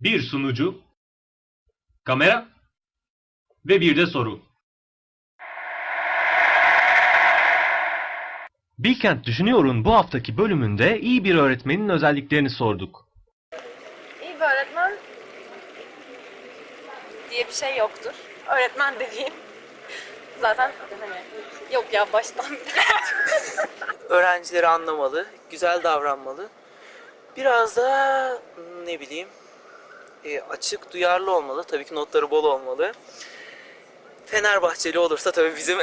bir sunucu, kamera ve bir de soru. Bilkent Düşünüyor'un bu haftaki bölümünde iyi bir öğretmenin özelliklerini sorduk. İyi bir öğretmen diye bir şey yoktur. Öğretmen dediğin zaten hani yok ya baştan öğrencileri anlamalı, güzel davranmalı. Biraz da ne bileyim e, açık, duyarlı olmalı. Tabii ki notları bol olmalı. Fenerbahçeli olursa tabii bizim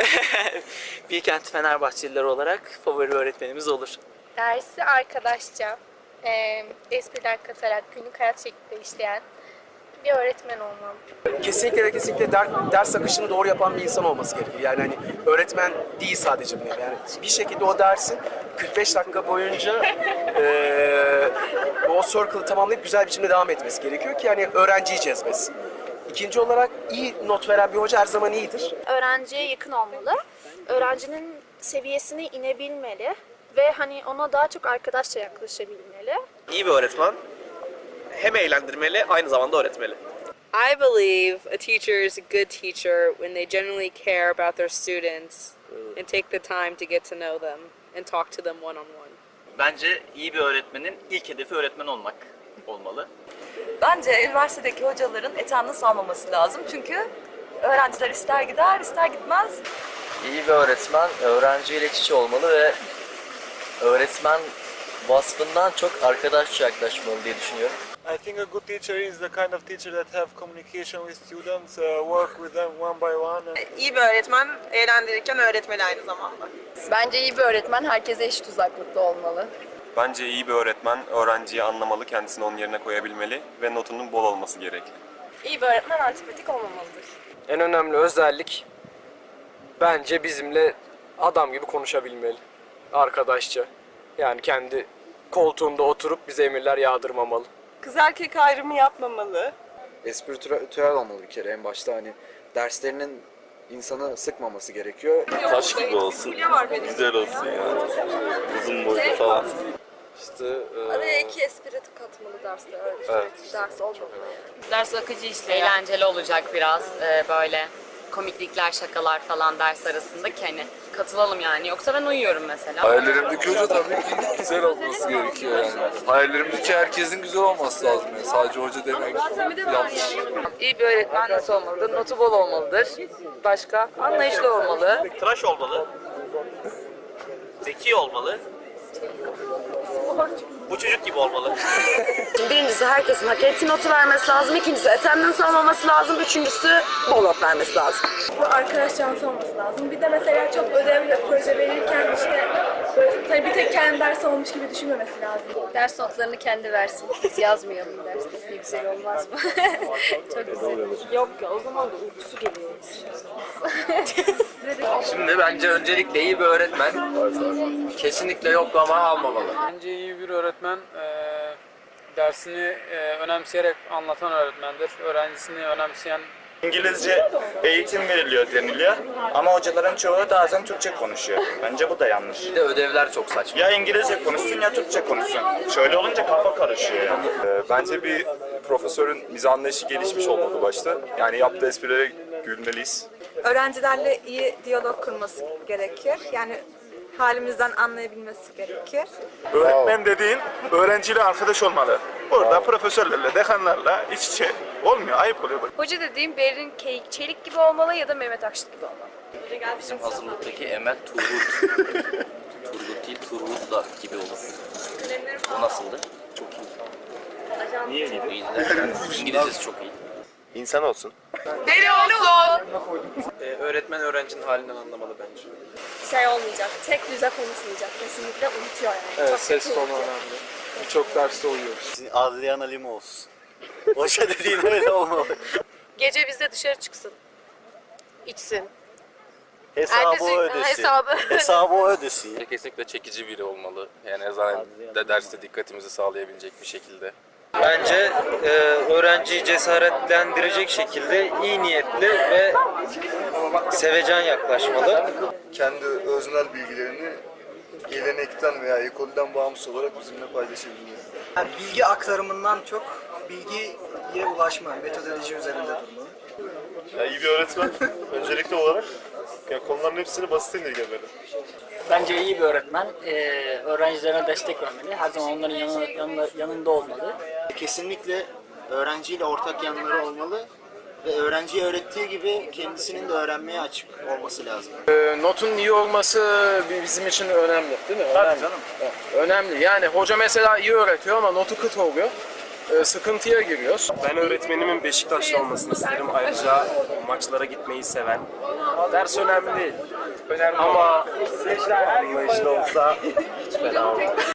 Bilkent Fenerbahçeliler olarak favori öğretmenimiz olur. dersi arkadaşça e, espriler katarak günlük hayat şeklinde işleyen bir öğretmen olmalı. kesinlikle ve kesinlikle der- ders akışını doğru yapan bir insan olması gerekiyor. Yani hani öğretmen değil sadece bunu. Yani bir şekilde o dersin 45 dakika boyunca eee o circle'ı tamamlayıp güzel biçimde devam etmesi gerekiyor ki yani öğrenciyi cezbesin. İkinci olarak iyi not veren bir hoca her zaman iyidir. öğrenciye yakın olmalı. Öğrencinin seviyesine inebilmeli ve hani ona daha çok arkadaşça yaklaşabilmeli. İyi bir öğretmen hem eğlendirmeli aynı zamanda öğretmeli. I believe a teacher is a good teacher when they genuinely care about their students and take the time to get to know them and talk to them one on one. Bence iyi bir öğretmenin ilk hedefi öğretmen olmak olmalı. Bence üniversitedeki hocaların eteğini salmaması lazım. Çünkü öğrenciler ister gider ister gitmez. İyi bir öğretmen öğrenciyle iç içe olmalı ve öğretmen vasfından çok arkadaşça yaklaşmalı diye düşünüyorum. I think a good teacher is the kind of teacher that have communication with students, uh, work with them one by one. and- İyi bir öğretmen eğlendirirken öğretmeli aynı zamanda. Bence iyi bir öğretmen herkese eşit uzaklıkta olmalı. Bence iyi bir öğretmen öğrenciyi anlamalı, kendisini onun yerine koyabilmeli ve notunun bol olması gerekli. İyi bir öğretmen antipatik olmamalıdır. En önemli özellik bence bizimle adam gibi konuşabilmeli. Arkadaşça. Yani kendi koltuğunda oturup bize emirler yağdırmamalı. Kız erkek ayrımı yapmamalı. espritüel olmalı bir kere en başta hani derslerinin insanı sıkmaması gerekiyor. Taş gibi olsun, güzel olsun yani. Uzun boylu falan. İşte Araya iki espri katmalı derste öyle sürekli ders olmamalı. Ders akıcı işleyen. Eğlenceli olacak biraz e, böyle komiklikler, şakalar falan ders arasında ki hani katılalım yani. Yoksa ben uyuyorum mesela. Hayallerimdeki hoca tabii ki güzel olması gerekiyor yani. Hayallerimdeki herkesin güzel olması lazım yani. Sadece hoca demek yanlış. İyi bir öğretmen nasıl olmalıdır? Notu bol olmalıdır. Başka? Anlayışlı olmalı. Tıraş olmalı. Zeki olmalı. Bu çocuk gibi olmalı. Birincisi herkesin hak ettiği notu vermesi lazım. İkincisi attendance almaması lazım. Üçüncüsü bol not vermesi lazım. Arkadaş canlısı olması lazım. Bir de mesela çok ödev ve proje verirken işte böyle, tabii bir tek kendi ders olmuş gibi düşünmemesi lazım. Ders notlarını kendi versin. Biz yazmayalım derste. Ne güzel olmaz mı? Çok güzel. Yok ya o zaman da uykusu geliyor. Şimdi bence öncelikle iyi bir öğretmen kesinlikle yoklama almamalı. Bence iyi bir öğretmen eee, dersini eee, önemseyerek anlatan öğretmendir. Öğrencisini önemseyen İngilizce eğitim veriliyor deniliyor ama hocaların çoğu bazen Türkçe konuşuyor. Bence bu da yanlış. Bir de ödevler çok saçma. Ya İngilizce konuşsun ya Türkçe konuşsun. Şöyle olunca kafa karışıyor yani. Bence bir profesörün mizah anlayışı gelişmiş olmalı başta. Yani yaptığı esprilere gülmeliyiz. Öğrencilerle iyi diyalog kurması gerekir. Yani halimizden anlayabilmesi gerekir. Öğretmen dediğin öğrenciyle arkadaş olmalı. Burada profesörlerle, dekanlarla iç içe olmuyor, ayıp oluyor. Hoca dediğim Berin Keyik Çelik gibi olmalı ya da Mehmet Akşit gibi olmalı. Bizim hazırlıktaki Emel Turgut. Turgut değil Turgut da gibi olur. O nasıldı? Çok iyi. Niye iyiydi? İngilizcesi çok iyi. İnsan olsun. Deli olsun! öğretmen öğrencinin halinden anlamalı bence. Şey olmayacak, tek düze konuşmayacak. Kesinlikle unutuyor yani. Çok ses kötü tonu unutuyor. önemli. Birçok derste uyuyoruz. Adriana Lima olsun. Hoca dediğin öyle olmalı. Gece bizde dışarı çıksın. İçsin. Hesabı Ertesi- ödesin. hesabı. Hesabı ödesin. Kesinlikle çekici biri olmalı. Yani eczanede derste dikkatimizi sağlayabilecek bir şekilde. Bence e, öğrenciyi cesaretlendirecek şekilde iyi niyetli ve sevecen yaklaşmalı. Kendi öznel bilgilerini gelenekten veya ekolden bağımsız olarak bizimle paylaşabilir. bilgi aktarımından çok bilgi bilgiye ulaşma, metodoloji üzerinde durma. Yani iyi bir öğretmen öncelikli olarak ya konuların hepsini basit indirgemeli. Bence iyi bir öğretmen e, öğrencilerine destek vermeli. Her zaman onların yanı, yanında, yanında olmalı. Kesinlikle öğrenciyle ortak yanları olmalı ve öğrenciye öğrettiği gibi kendisinin de öğrenmeye açık olması lazım. Ee, notun iyi olması bi- bizim için önemli değil mi? Önemli. canım. Evet, Önemli. Yani hoca mesela iyi öğretiyor ama notu kıt oluyor. Ee, sıkıntıya giriyoruz. Ben öğretmenimin Beşiktaşlı olmasını isterim. Ayrıca maçlara gitmeyi seven. Ders önemli değil. Önemli Ama anlayışlı olsa hiç fena olmaz.